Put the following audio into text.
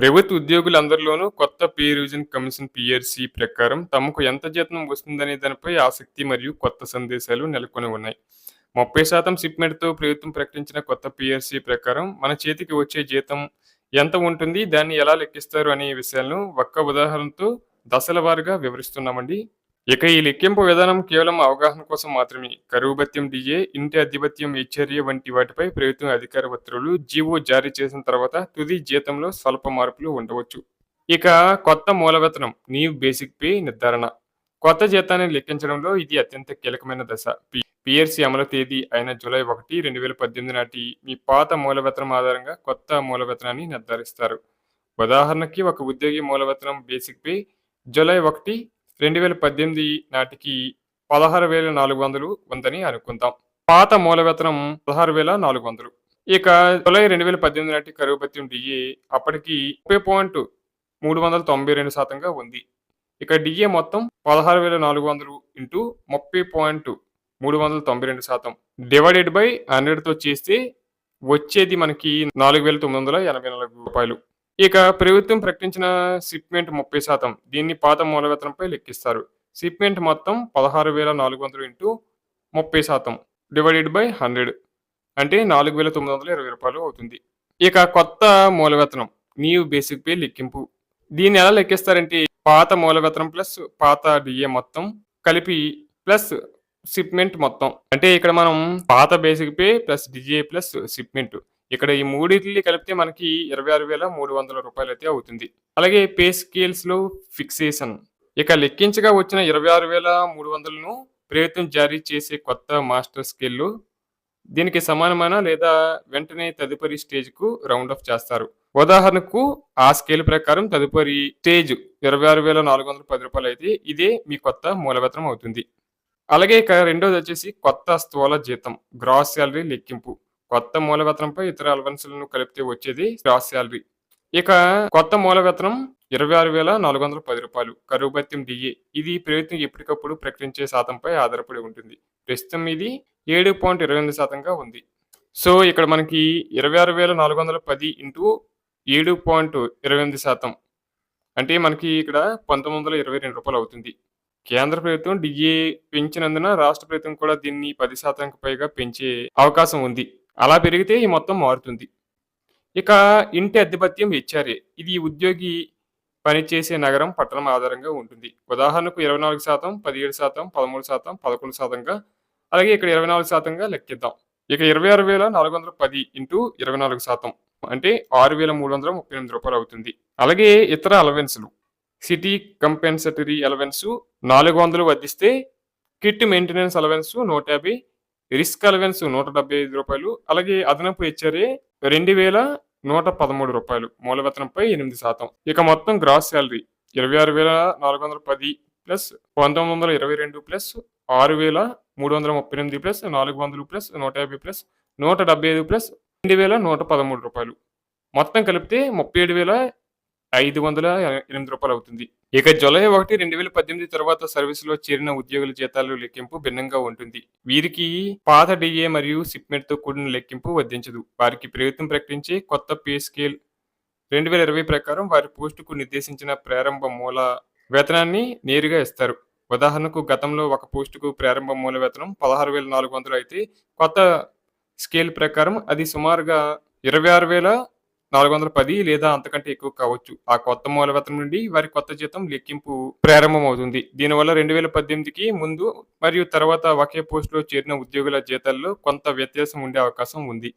ప్రభుత్వ ఉద్యోగులందరిలోనూ కొత్త pay revision commission PRC ప్రకారం తమకు ఎంత జీతం వస్తుందనే దానిపై ఆసక్తి మరియు కొత్త సందేశాలు నెలకొని ఉన్నాయి. ముప్పై శాతం సిప్మెంట్తో ప్రభుత్వం ప్రకటించిన కొత్త పిఆర్సీ ప్రకారం మన చేతికి వచ్చే జీతం ఎంత ఉంటుంది? దాన్ని ఎలా లెక్కిస్తారు? అనే విషయాలను ఒక్క ఉదాహరణతో దశల వారుగా వివరిస్తున్నామండి. ఇక ఈ లెక్కింపు విధానం కేవలం అవగాహన కోసం మాత్రమే. కరువు భత్యం డిఏ ఇంటి అధిపత్యం హెచ్చర్య వంటి వాటిపై ప్రభుత్వం అధికార ఉత్తర్వులు జీవో జారీ చేసిన తర్వాత తుది జీతంలో స్వల్ప మార్పులు ఉండవచ్చు. ఇక కొత్త మూల వేతనం న్యూ బేసిక్ పే నిర్ధారణ. కొత్త జీతాన్ని లెక్కించడంలో ఇది అత్యంత కీలకమైన దశ. పిఆర్సీ అమలు తేదీ అయిన జూలై ఒకటి రెండు వేల పద్దెనిమిది నాటి మీ పాత మూలవేతనం ఆధారంగా కొత్త మూలవేతనాన్ని నిర్ధారిస్తారు. ఉదాహరణకి ఒక ఉద్యోగి మూలవేతనం బేసిక్ పే జూలై ఒకటి రెండు వేల పద్దెనిమిది నాటికి పదహారు వేల నాలుగు వందలు ఉందని అనుకుందాం. పాత మూల వేతనం పదహారు వేల నాలుగు వందలు. ఇక జూలై రెండు వేల పద్దెనిమిది నాటి కరువు భత్యం డిఏ అప్పటికి ముప్పై పాయింట్ మూడు వందల తొంభై రెండు శాతంగా ఉంది. ఇక డిఏ మొత్తం పదహారు వేల నాలుగు వందలు ఇంటూ ముప్పై పాయింట్ మూడు వందల తొంభై రెండు శాతం. డివైడెడ్ బై హండ్రెడ్తో చేస్తే వచ్చేది మనకి నాలుగు వేల తొమ్మిది వందల ఎనభై నాలుగు రూపాయలు. ఇక ప్రభుత్వం ప్రకటించిన సిప్మెంట్ ముప్పై శాతం. దీన్ని పాత మూలవేతనంపై లెక్కిస్తారు. సిప్మెంట్ మొత్తం పదహారు వేల నాలుగు వందలు ఇంటూ ముప్పై శాతం డివైడెడ్ బై హండ్రెడ్ అంటే నాలుగు వేల తొమ్మిది వందల ఇరవై రూపాయలు అవుతుంది. ఇక కొత్త మూలవేతనం నీవు న్యూ బేసిక్ పే లెక్కింపు. దీన్ని ఎలా లెక్కిస్తారంటే పాత మూలవేతనం ప్లస్ పాత డిఏ మొత్తం కలిపి ప్లస్ సిప్మెంట్ మొత్తం. అంటే ఇక్కడ మనం పాత basic pay plus DJ plus shipment ఇక్కడ ఈ మూడింటిని కలిపితే మనకి ఇరవై ఆరు వేల మూడు వందల రూపాయలు అయితే అవుతుంది. అలాగే పే స్కేల్స్లో ఫిక్సేషన్. ఇక లెక్కించగా వచ్చిన ఇరవై ఆరు వేల మూడు వందలను ప్రభుత్వం జారీ చేసే కొత్త మాస్టర్ స్కేల్లో దీనికి సమానమైన లేదా వెంటనే తదుపరి స్టేజ్కు రౌండ్ ఆఫ్ చేస్తారు. ఉదాహరణకు ఆ స్కేల్ ప్రకారం తదుపరి స్టేజ్ ఇరవై ఆరు వేల నాలుగు వందల పది రూపాయలు అయితే ఇదే మీ కొత్త మూలవేతనం అవుతుంది. అలాగే ఇక రెండోది వచ్చేసి కొత్త స్థూల జీతం గ్రాస్ శాలరీ లెక్కింపు. కొత్త మూల వేతనంపై ఇతర అలవెన్సులను కలిపితే వచ్చేది గ్రాస్ శాలరీ. ఇక కొత్త మూల వేతనం ఇరవై ఆరు వేల నాలుగు వందల పది రూపాయలు కరువు భత్యం డిఏ. ఇది ప్రభుత్వం ఎప్పటికప్పుడు ప్రకటించే శాతంపై ఆధారపడి ఉంటుంది. ప్రస్తుతం ఇది ఏడు పాయింట్ ఇరవై ఎనిమిది శాతంగా ఉంది. సో ఇక్కడ మనకి ఇరవై ఆరు వేల నాలుగు వందల పది ఇంటూ ఏడు పాయింట్ ఇరవై ఎనిమిది శాతం. అంటే మనకి ఇక్కడ పంతొమ్మిది వందల ఇరవై రెండు రూపాయలు అవుతుంది. కేంద్ర ప్రభుత్వం డిఏ పెంచినందున రాష్ట్ర ప్రభుత్వం కూడా దీన్ని పది శాతానికి పైగా పెంచే అవకాశం ఉంది. అలా పెరిగితే ఈ మొత్తం మారుతుంది. ఇక ఇంటి అధిపత్యం హెచ్ఆర్ఏ. ఇది ఉద్యోగి పనిచేసే నగరం పట్టణం ఆధారంగా ఉంటుంది. ఉదాహరణకు ఇరవై నాలుగు శాతం పదిహేడు శాతం పదమూడు శాతం పదకొండు శాతంగా అలాగే ఇక్కడ ఇరవై నాలుగు శాతంగా లెక్కిద్దాం. ఇక ఇరవై ఆరు వేల నాలుగు వందల పది ఇంటూ ఇరవై నాలుగు శాతం అంటే ఆరు వేల మూడు వందల ముప్పై ఎనిమిది రూపాయలు అవుతుంది. అలాగే ఇతర అలవెన్స్లు సిటీ కంపెన్సటరీ అలవెన్స్ నాలుగు వందలు వర్ధిస్తే కిట్ మెయింటెనెన్స్ అలవెన్స్ నూట యాభై రిస్క్ అలవెన్స్ నూట డెబ్బై ఐదు రూపాయలు అలాగే అదనపు హెచ్ఆర్ఏ రెండు వేల నూట పదమూడు రూపాయలు మూలవేతనంపై ఎనిమిది శాతం. ఇక మొత్తం గ్రాస్ శాలరీ ఇరవై ఆరు వేల నాలుగు వందల పది ప్లస్ పంతొమ్మిది వందల ఇరవై రెండు ప్లస్ ఆరు వేల మూడు వందల ముప్పై ఎనిమిది ప్లస్ నాలుగు వందలు ప్లస్ నూట యాభై ప్లస్ నూట డెబ్బై ఐదు ప్లస్ రెండు వేల నూట పదమూడు రూపాయలు. మొత్తం కలిపితే ముప్పై ఏడు వేల ఐదు వందల ఎనిమిది రూపాయలు అవుతుంది. ఇక జూలై ఒకటి రెండు వేల పద్దెనిమిది తర్వాత సర్వీసులో చేరిన ఉద్యోగుల జీతాలు లెక్కింపు భిన్నంగా ఉంటుంది. వీరికి పాత డిఏ మరియు సిప్మెంట్తో కూడిన లెక్కింపు వర్ధించదు. వారికి ప్రభుత్వం ప్రకటించే కొత్త పే స్కేల్ రెండు వేల ఇరవై ప్రకారం వారి పోస్టుకు నిర్దేశించిన ప్రారంభ మూల వేతనాన్ని నేరుగా ఇస్తారు. ఉదాహరణకు గతంలో ఒక పోస్టుకు ప్రారంభ మూల వేతనం పదహారు వేల నాలుగు వందలు అయితే కొత్త స్కేల్ ప్రకారం అది సుమారుగా ఇరవై ఆరు వేల నాలుగు వందల పది లేదా అంతకంటే ఎక్కువ కావచ్చు. ఆ కొత్త మూలవతం నుండి వారి కొత్త జీతం లెక్కింపు ప్రారంభమవుతుంది. దీనివల్ల రెండు వేల పద్దెనిమిదికి ముందు మరియు తర్వాత ఒకే పోస్టులో చేరిన ఉద్యోగుల జీతాల్లో కొంత వ్యత్యాసం ఉండే అవకాశం ఉంది.